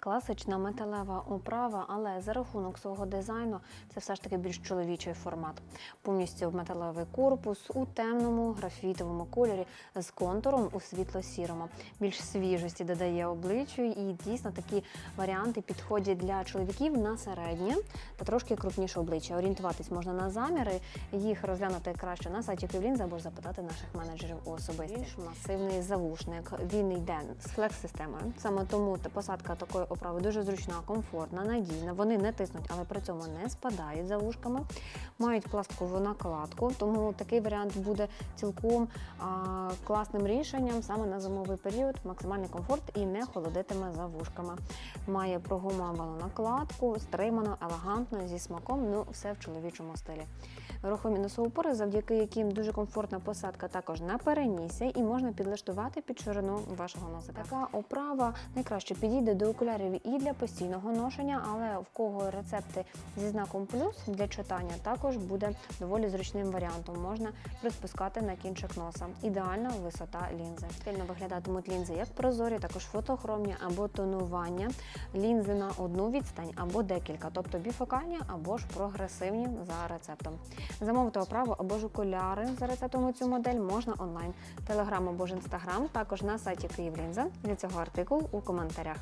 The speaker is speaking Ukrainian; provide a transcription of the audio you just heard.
Класична металева оправа, але за рахунок свого дизайну це все ж таки більш чоловічий формат. Повністю металевий корпус у темному графітовому кольорі з контуром у світло-сірому. Більш свіжості додає обличчю, і дійсно такі варіанти підходять для чоловіків на середнє та трошки крупніше обличчя. Орієнтуватись можна на заміри, їх розглянути краще на сайті Київлінз або ж запитати наших менеджерів у особисті. Більш масивний завушник. Він йде з флекс-системою. Саме тому посадка такої оправи дуже зручна, комфортна, надійна. Вони не тиснуть, але при цьому не спадають за вушками. Мають пластикову накладку, тому такий варіант буде цілком а, класним рішенням саме на зимовий період. Максимальний комфорт і не холодитиме за вушками. Має прогумовану накладку, стримано, елегантно, зі смаком. Ну, все в чоловічому стилі. Рухомі носоупори, завдяки яким дуже комфортна посадка також на перенісся і можна підлаштувати під ширину вашого носика. Така оправа найкраще підійде до окулярів і для постійного ношення, але в кого рецепти зі знаком плюс для читання також буде доволі зручним варіантом. Можна приспускати на кінчик носа. Ідеальна висота лінзи. Стильно виглядатимуть лінзи як прозорі, також фотохромні або тонування. Лінзи на одну відстань або декілька, тобто біфокальні або ж прогресивні за рецептом. Замовити оправу або ж окуляри за рецептом цю модель можна онлайн. Телеграм або ж інстаграм, також на сайті Київлінза. Для цього артикул у коментарях.